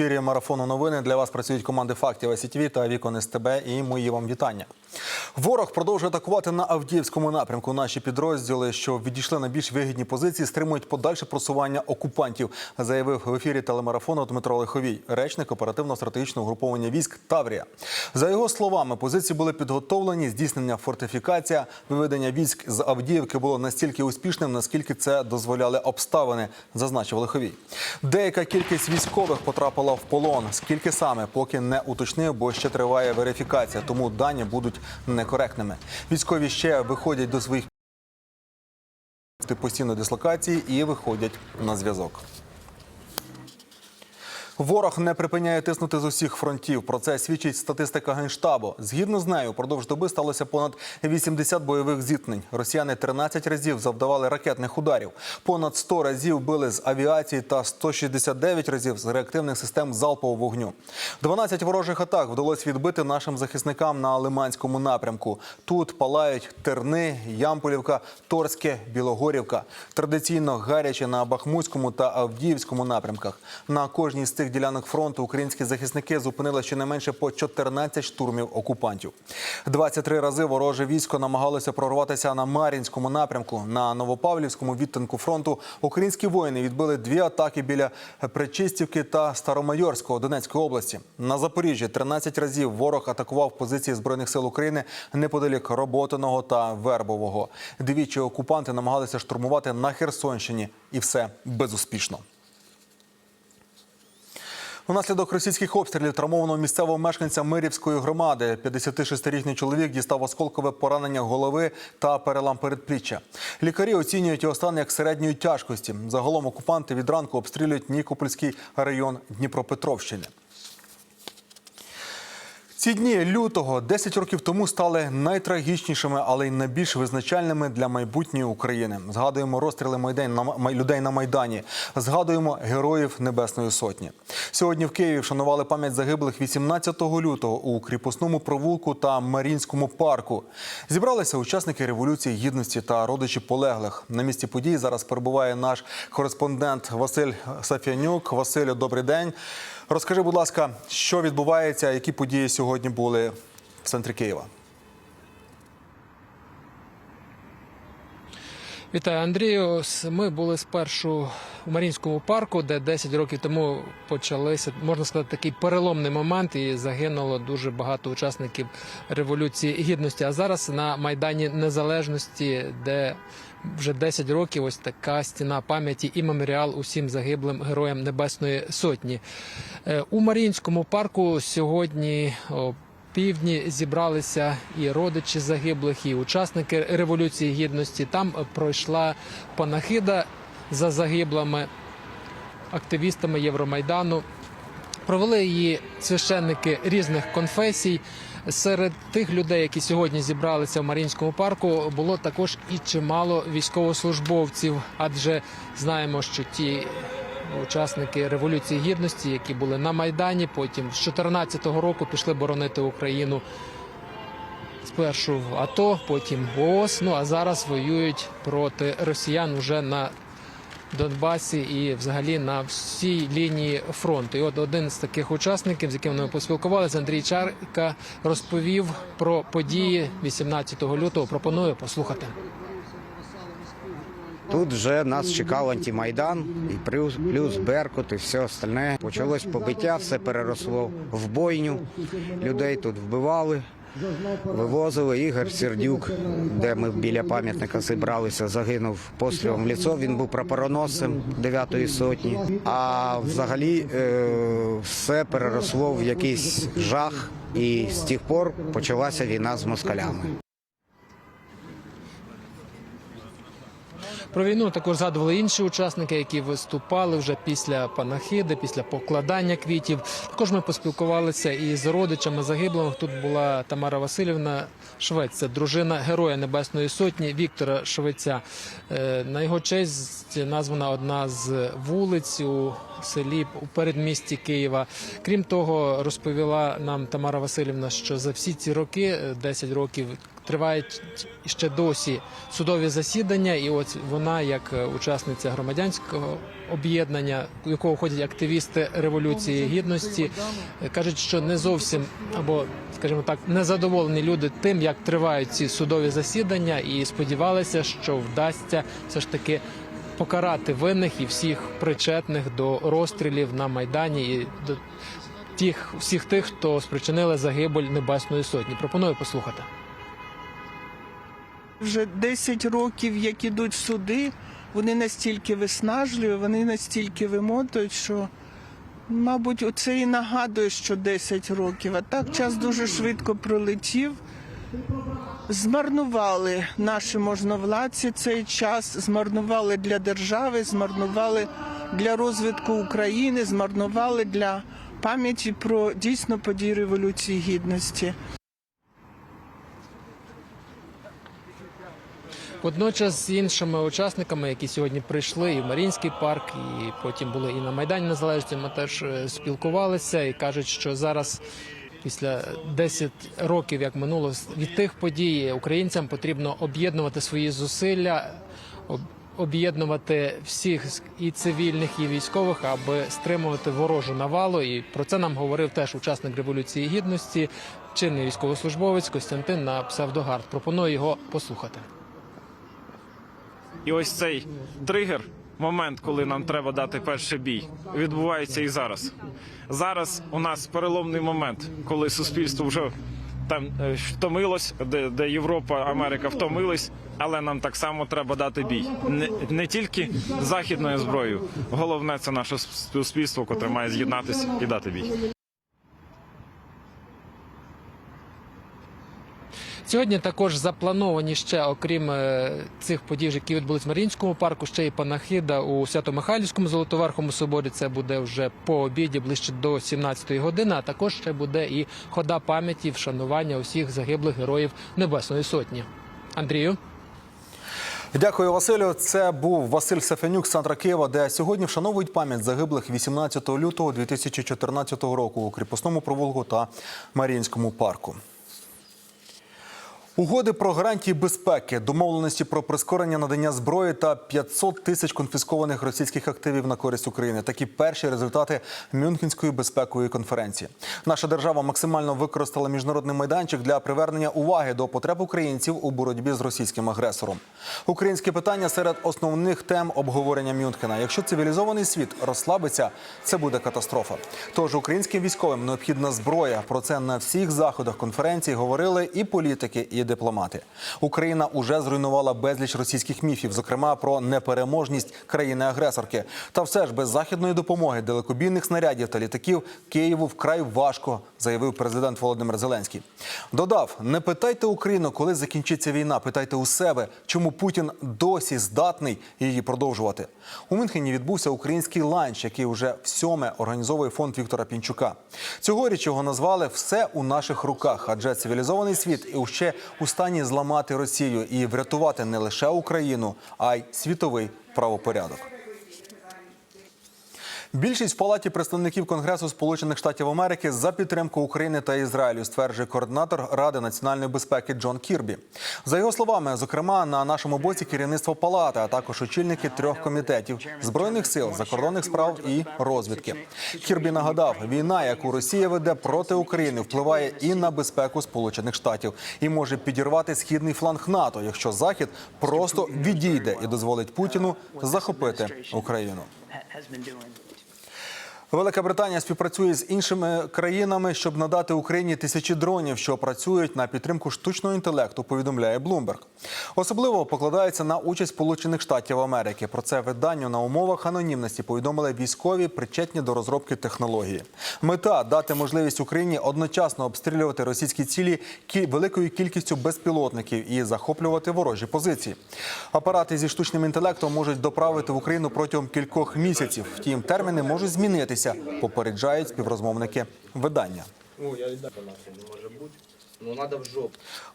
Ефірі марафону новини для вас працюють команди фактів СІТВ та Вікон СТБ. І мої вам вітання. Ворог продовжує атакувати на Авдіївському напрямку. Наші підрозділи, що відійшли на більш вигідні позиції, стримують подальше просування окупантів, заявив в ефірі телемарафону Дмитро Лиховій, речник оперативно-стратегічного угруповання військ Таврія. За його словами, позиції були підготовлені, здійснення фортифікація, виведення військ з Авдіївки було настільки успішним, наскільки це дозволяли обставини, зазначив Лиховій. Деяка кількість військових потрапила в полон. Скільки саме, поки не уточнив, бо ще триває верифікація, тому дані будуть некоректними. Військові ще виходять до своїх постійної дислокації і виходять на зв'язок. Ворог не припиняє тиснути з усіх фронтів. Про це свідчить статистика генштабу. Згідно з нею, впродовж доби сталося понад 80 бойових зіткнень. Росіяни 13 разів завдавали ракетних ударів. Понад 100 разів били з авіації та 169 разів з реактивних систем залпового вогню. 12 ворожих атак вдалося відбити нашим захисникам на Лиманському напрямку. Тут палають Терни, Ямполівка, Торське, Білогорівка. Традиційно гаряче на Бахмутському та Авдіївському напрямках. На кожній з цих ділянок фронту українські захисники зупинили щонайменше по 14 штурмів окупантів. 23 рази вороже військо намагалося прорватися на Мар'їнському напрямку. На Новопавлівському відтинку фронту українські воїни відбили дві атаки біля Причистівки та Старомайорського Донецької області. На Запоріжжі 13 разів ворог атакував позиції збройних сил України неподалік Роботиного та Вербового. Двічі окупанти намагалися штурмувати на Херсонщині, і все безуспішно. Унаслідок російських обстрілів травмованого місцевого мешканця Мирівської громади 56-річний чоловік дістав осколкове поранення голови та перелам передпліччя. Лікарі оцінюють його стан як середньої тяжкості. Загалом окупанти від ранку обстрілюють Нікопольський район Дніпропетровщини. Ці дні лютого 10 років тому стали найтрагічнішими, але й найбільш визначальними для майбутньої України. Згадуємо розстріли людей на майдані. Згадуємо героїв Небесної Сотні. Сьогодні в Києві вшанували пам'ять загиблих 18 лютого у кріпосному провулку та Марінському парку. Зібралися учасники революції гідності та родичі полеглих. На місці події зараз перебуває наш кореспондент Василь Сафянюк. Василю, добрий день. Розкажи, будь ласка, що відбувається, які події сьогодні були в центрі Києва? Вітаю, Андрію. Ми були спершу у Марінському парку, де 10 років тому почалися, можна сказати, такий переломний момент, і загинуло дуже багато учасників революції гідності. А зараз на майдані Незалежності, де вже 10 років ось така стіна пам'яті і меморіал усім загиблим героям Небесної Сотні. Е, У Маріїнському парку сьогодні. Півдні зібралися і родичі загиблих, і учасники революції гідності. Там пройшла панахида за загиблими активістами Євромайдану. Провели її священники різних конфесій. Серед тих людей, які сьогодні зібралися в Марінському парку, було також і чимало військовослужбовців, адже знаємо, що ті учасники революції гідності, які були на майдані, потім з 2014 року пішли боронити Україну. Спершу в АТО, потім в ООС. Ну а зараз воюють проти росіян вже на Донбасі і взагалі на всій лінії фронту. І от один з таких учасників, з яким ми поспілкувалися, Андрій Чарка, розповів про події 18 лютого. Пропоную послухати. Тут вже нас чекав антимайдан, і плюс, плюс Беркут, і все остальне. Почалось побиття, все переросло в бойню. Людей тут вбивали, вивозили. Ігор Сердюк, де ми біля пам'ятника зібралися, загинув пострілом в ліцо. Він був прапороносцем 9-ї сотні. А взагалі е, все переросло в якийсь жах, і з тих пор почалася війна з москалями. Про війну також згадували інші учасники, які виступали вже після панахиди, після покладання квітів. Також ми поспілкувалися і з родичами загиблих. Тут була Тамара Васильівна Швець, дружина Героя Небесної Сотні Віктора Швеця. Е, На його честь названа одна з вулиць у селі у передмісті Києва. Крім того, розповіла нам Тамара Васильівна, що за всі ці роки, е, 10 років, тривають ще досі судові засідання, і от вона, як е, учасниця громадянського об'єднання, у якого входять активісти революції гідності, е, кажуть, що не зовсім або, скажімо так, незадоволені люди тим, як тривають ці судові засідання, і сподівалися, що вдасться все ж таки покарати винних і всіх причетних до розстрілів на майдані і до тих всіх тих, хто спричинили загибель Небесної Сотні. Пропоную послухати. Вже 10 років, як ідуть суди, вони настільки виснажливі, вони настільки вимотують, що, мабуть, оце і нагадує, що 10 років. А так час дуже швидко пролетів. Змарнували наші можновладці цей час, змарнували для держави, змарнували для розвитку України, змарнували для пам'яті про дійсно події Революції Гідності. Водночас з іншими учасниками, які сьогодні прийшли і в Маріїнський парк, і потім були і на Майдані Незалежності, ми теж е, спілкувалися і кажуть, що зараз. Після 10 років, як минуло від тих подій, українцям потрібно об'єднувати свої зусилля, об'єднувати всіх і цивільних, і військових, аби стримувати ворожу навалу. І про це нам говорив теж учасник революції гідності, чинний військовослужбовець Костянтин на псевдогард. Пропоную його послухати. І ось цей тригер, момент, коли нам треба дати перший бій, відбувається і зараз. Зараз у нас переломний момент, коли суспільство вже там е, втомилось, де, де Європа, Америка втомились, але нам так само треба дати бій. Не, не тільки західною зброєю. Головне це наше суспільство, котре має з'єднатися і дати бій. Сьогодні також заплановані ще, окрім е, цих подій, які відбулись в Маріїнському парку, ще й панахида у Свято-Михайлівському Золотоверхому соборі. Це буде вже по обіді ближче до 17-ї години. А також ще буде і хода пам'яті вшанування усіх загиблих героїв Небесної Сотні. Андрію. Дякую, Василю. Це був Василь Сафянюк з центра Києва, де сьогодні вшановують пам'ять загиблих 18 лютого 2014 року у кріпосному провулку та Маріїнському парку. Угоди про гарантії безпеки, домовленості про прискорення надання зброї та 500 тисяч конфіскованих російських активів на користь України. Такі перші результати Мюнхенської безпекової конференції. Наша держава максимально використала міжнародний майданчик для привернення уваги до потреб українців у боротьбі з російським агресором. Українське питання серед основних тем обговорення Мюнхена. Якщо цивілізований світ розслабиться, це буде катастрофа. Тож українським військовим необхідна зброя. Про це на всіх заходах конференції говорили і політики, і дипломати. Україна уже зруйнувала безліч російських міфів, зокрема про непереможність країни-агресорки. Та все ж без західної допомоги, далекобійних снарядів та літаків Києву вкрай важко, заявив президент Володимир Зеленський. Додав: не питайте Україну, коли закінчиться війна. Питайте у себе, чому Путін досі здатний її продовжувати. У Мюнхені відбувся український ланч, який уже всьоме організовує фонд Віктора Пінчука. Цьогоріч його назвали Все у наших руках, адже цивілізований світ і ще у стані зламати Росію і врятувати не лише Україну, а й світовий правопорядок. Більшість в палаті представників Конгресу Сполучених Штатів Америки за підтримку України та Ізраїлю, стверджує координатор Ради національної безпеки Джон Кірбі. За його словами, зокрема, на нашому боці керівництво палати, а також очільники трьох комітетів збройних сил, закордонних справ і розвідки. Кірбі нагадав, війна, яку Росія веде проти України, впливає і на безпеку Сполучених Штатів і може підірвати східний фланг НАТО, якщо Захід просто відійде і дозволить Путіну захопити Україну. Велика Британія співпрацює з іншими країнами, щоб надати Україні тисячі дронів, що працюють на підтримку штучного інтелекту. Повідомляє Bloomberg. Особливо покладається на участь Сполучених Штатів Америки. Про це виданню на умовах анонімності повідомили військові, причетні до розробки технології. Мета дати можливість Україні одночасно обстрілювати російські цілі великою кількістю безпілотників і захоплювати ворожі позиції. Апарати зі штучним інтелектом можуть доправити в Україну протягом кількох місяців. Втім, терміни можуть змінитися, попереджають співрозмовники видання.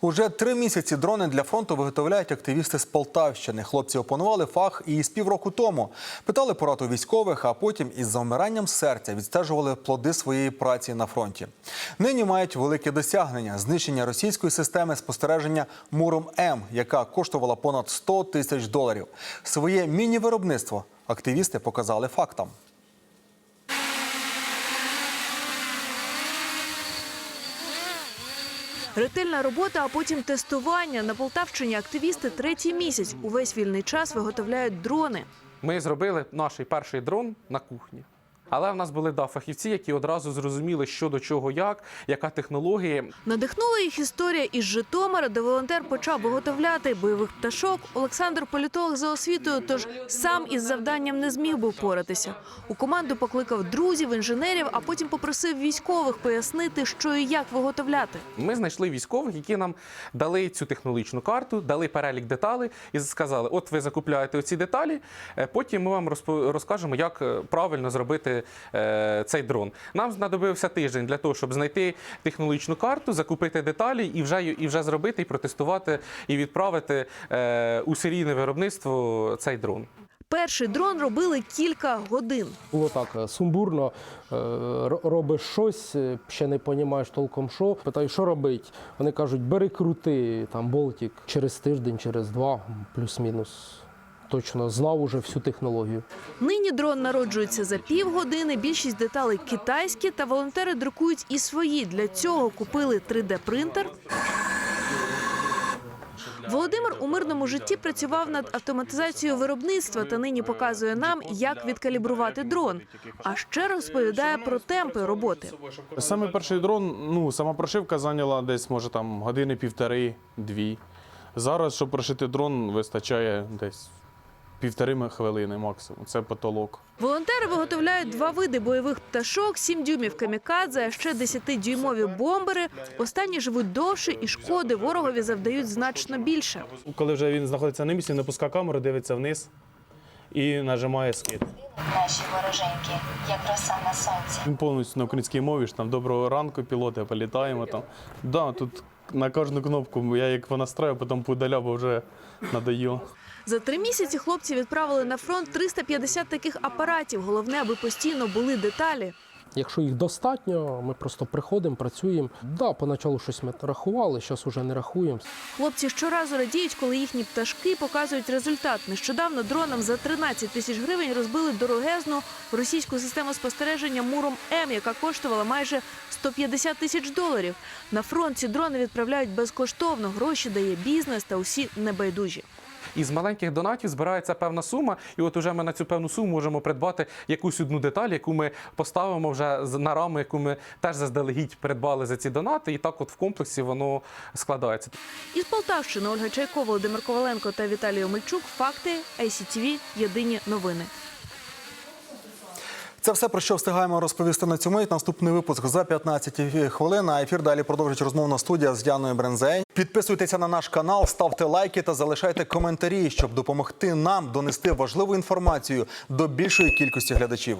Уже три місяці дрони для фронту виготовляють активісти з Полтавщини. Хлопці опанували фах і з півроку тому. Питали пораду військових, а потім із завмиранням серця відстежували плоди своєї праці на фронті. Нині мають велике досягнення знищення російської системи спостереження Муром М, яка коштувала понад 100 тисяч доларів. Своє міні-виробництво активісти показали фактам. Ретельна робота, а потім тестування. На Полтавщині активісти третій місяць. Увесь вільний час виготовляють дрони. Ми зробили наш перший дрон на кухні. Але в нас були да, фахівці, які одразу зрозуміли, що до чого, як, яка технологія. Надихнула їх історія із Житомира, де волонтер почав виготовляти бойових пташок. Олександр політолог за освітою, тож сам із завданням не зміг би впоратися. У команду покликав друзів, інженерів, а потім попросив військових пояснити, що і як виготовляти. Ми знайшли військових, які нам дали цю технологічну карту, дали перелік деталей і сказали: от ви закупляєте оці деталі, е, потім ми вам розкажемо, як е, правильно зробити цей дрон. Нам знадобився тиждень для того, щоб знайти технологічну карту, закупити деталі і вже і вже зробити, і протестувати, і відправити е, у серійне виробництво цей дрон. Перший дрон робили кілька годин. Було так е, сумбурно, е, робиш щось, е, ще не розумієш толком що. Питаю, що робити? Вони кажуть, бери крути там болтик через тиждень, через два, плюс-мінус. Точно знав уже всю технологію. Нині дрон народжується за півгодини. Більшість деталей китайські, та волонтери друкують і свої. Для цього купили 3D-принтер. Володимир у мирному житті працював над автоматизацією виробництва та нині показує нам, як відкалібрувати дрон. А ще розповідає про темпи роботи. Саме перший дрон, ну, сама прошивка зайняла десь, може, там години півтори-дві. Зараз, щоб прошити дрон, вистачає десь півтори хвилини максимум. Це потолок. Волонтери виготовляють два види бойових пташок, 7 дюймів камікадзе, а ще 10-дюймові бомбери. Останні живуть довше і шкоди ворогові завдають значно більше. Коли вже він знаходиться на місці, не пускає камеру, дивиться вниз і нажимає скид. Наші вороженьки, як роса на сонці. Він повністю на українській мові ж там доброго ранку, пілоти, політаємо там. Да, тут на кожну кнопку я як понастраю, потім поудаляв, бо вже надоїло. За три місяці хлопці відправили на фронт 350 таких апаратів. Головне, аби постійно були деталі. Якщо їх достатньо, ми просто приходимо, працюємо. Да, поначалу щось ми рахували, зараз вже не рахуємо. Хлопці щоразу радіють, коли їхні пташки показують результат. Нещодавно дроном за 13 тисяч гривень розбили дорогезну російську систему спостереження Муром М, яка коштувала майже 150 тисяч доларів. На фронт ці дрони відправляють безкоштовно. Гроші дає бізнес та усі небайдужі. І з маленьких донатів збирається певна сума, і от уже ми на цю певну суму можемо придбати якусь одну деталь, яку ми поставимо вже на раму, яку ми теж заздалегідь придбали за ці донати, і так от в комплексі воно складається. Із Полтавщини Ольга Чайко, Володимир Коваленко та Віталій Омельчук. Факти ICTV. Єдині новини. Це все про що встигаємо розповісти на мить. Наступний випуск за 15 хвилин. А ефір далі продовжить розмовна студія з Яною Брензей. Підписуйтеся на наш канал, ставте лайки та залишайте коментарі, щоб допомогти нам донести важливу інформацію до більшої кількості глядачів.